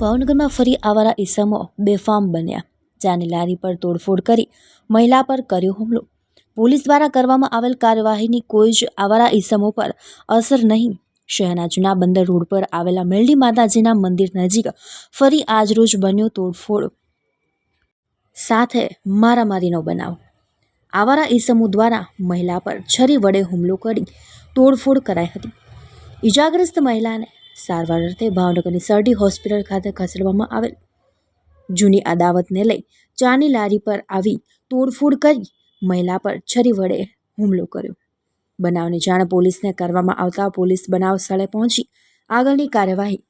ભાવનગરમાં ફરી આવારા ઈસમો બેફામ બન્યા. ચાની લારી પર તોડફોડ કરી મહિલા પર કર્યો હુમલો. પોલીસ દ્વારા કરવામાં આવેલ કાર્યવાહીની કોઈ જ આવારા ઈસમો પર અસર નહીં. શહેરના જૂના બંદર રોડ પર આવેલા મેલડી માતાજીના મંદિર નજીક ફરી આજરોજ બન્યો તોડફોડ. સાથે મારામારીનો બનાવ. આવારા ઈસમો દ્વારા મહિલા પર છરી વડે હુમલો કરી તોડફોડ કરાઈ હતી. ઈજાગ્રસ્ત મહિલાને સારવાર અર્થે ભાવનગરની સરડી હોસ્પિટલ ખાતે ખસેડવામાં આવેલ. જૂની અદાવતને લઈ ચાની લારી પર આવી તોડફોડ કરી મહિલા પર છરી વડે હુમલો કર્યો. બનાવની જાણ પોલીસને કરવામાં આવતા પોલીસ બનાવ સ્થળે પહોંચી આગળની કાર્યવાહી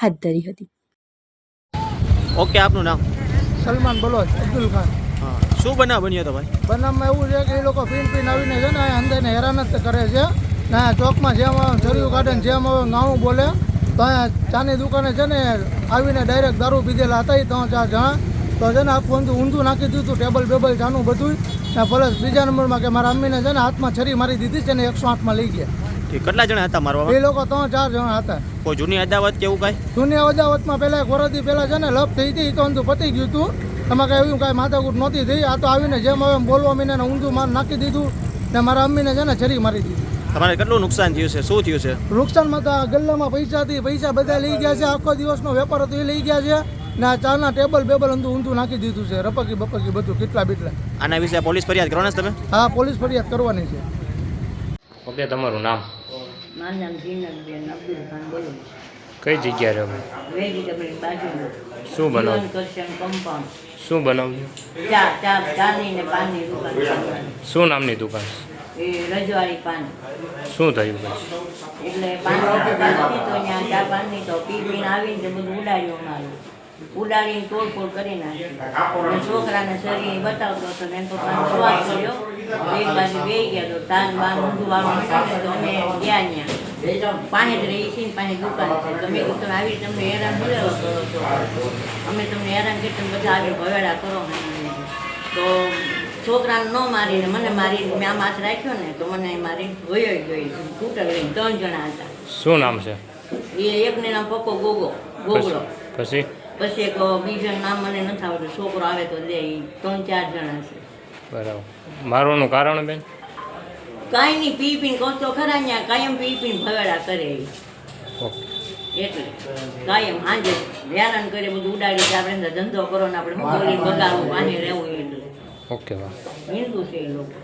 હાથ ધરી હતી. ઓકે, આપનું નામ? સલમાન બલોચ અબ્દુલ ખાન. શું બનાવ બન્યો તો ભાઈ? બનાવમાં એવું છે કે એ લોકો પીન પીન આવીને છે ને અંદરને હેરાન જ કરે છે. ને ચોકમાં જેમ ઝરિયું ગાર્ડન કાઢે ને જેમ નાણું બોલે તો ચાની દુકાને છે ને આવીને ડાયરેક્ટ દારૂ પીધેલા હતા એ ત્રણ ચાર જણા. તો છે ને આખું ઊંધું ઊંધું નાખી દીધું ટેબલ બેબલ ચાનું બધું ને પ્લસ બીજા નંબરમાં કે મારા અમ્મીને છે ને હાથમાં છરી મારી દીધી છે ને એકસો આઠમાં લઈ ગયા. ઠીક કેટલા જણા હતા એ મારવામાં લોકો ત્રણ ચાર જણા હતા. કોઈ જૂની અદાવત કે એવું કાંઈ? જૂની અદાવતમાં પહેલાં વરસથી પહેલાં છે ને લપ થઈ હતી એ તો ઊંધું પતી ગયું હતું. એમાં કાંઈ એવું કાંઈ માથાકૂટ નહોતી થઈ. આ તો આવીને જેમ હવે બોલવા મીને ઊંધું માર નાખી દીધું ને મારા અમ્મીને છે ને છરી મારી દીધી. તમારે કેટલું નુકસાન થયું છે? શું થયું છે? નુકસાનમાં તો આ ગલ્લામાં પૈસા થી પૈસા બધા લઈ ગયા છે. આખો દિવસનો વેપાર હતો એ લઈ ગયા છે. ને આ ચાના ટેબલ બેબલ ઊંધું ઊંધું નાખી દીધું છે. રપકી બપકી બધું કેટલા બીટલા. આના વિશે પોલીસ ફરિયાદ કરવાના છે તમે? હા પોલીસ ફરિયાદ કરવાની છે. ઓકે તમારું નામ? મારું નામ ઝીનતબેન અબ્દુલ ખાન બોલું કઈ જગ્યા રહો? વેજીટેબલ બાજુમાં. શું બનાવ? કરશન કમ્પાઉન્ડ. શું બનાવ્યું? ચા ચા ચાની ને પાનની દુકાન શું નામની દુકાન? એ રજવાડી પાન. શું થયું પછી? એટલે દુકાન તો ત્યાં ચા પાનની તો પી પીને આવીને બધું ઉડાડ્યું અમારું. ઉડાડીને તોડફોડ કરી નાખી. છોકરાને શરીર બતાવતો હતો ને તો શ્વાસ કર્યો એક બાજુ બે ગયા તો તાન બાન ઊંધું વાળું નીકળ્યું તો અમે ગયા ત્યાં. પાસે જ રહી છીએ ને પાસે દુકાન છે. તમે કીધું તમે આવી તમને હેરાન બોલેલો કરો છો. અમે તમને હેરાન કરી તમે બધા આવી ભવેડા કરો તો છોકરાને ન મારીને મને મારી મેં આમ હાથ રાખ્યો ને તો મને મારી વયો ગઈ સ્કૂટર લઈને ત્રણ જણા હતા. શું નામ છે? એ એકને નામ પપ્પો ગોગો ગોગડો. પછી? પછી એક બીજાનું નામ મને નથી આવડતું. છોકરો આવે તો લે ત્રણ ચાર જણા છે. બરાબર. મારવાનું કારણ બેન? કાંઈ નહીં પી પીને કહો તો ખરા ત્યાં કાયમ પી પીને ભવેડા કરે. એટલે કાયમ સાંજે હેરાન કરે બધું ઉડાડી કે આપણે અંદર ધંધો કરો ને આપણે કરી બગાડવું પાસે રહેવું એટલે ઓકે હિન્દુ છે એ લોકો.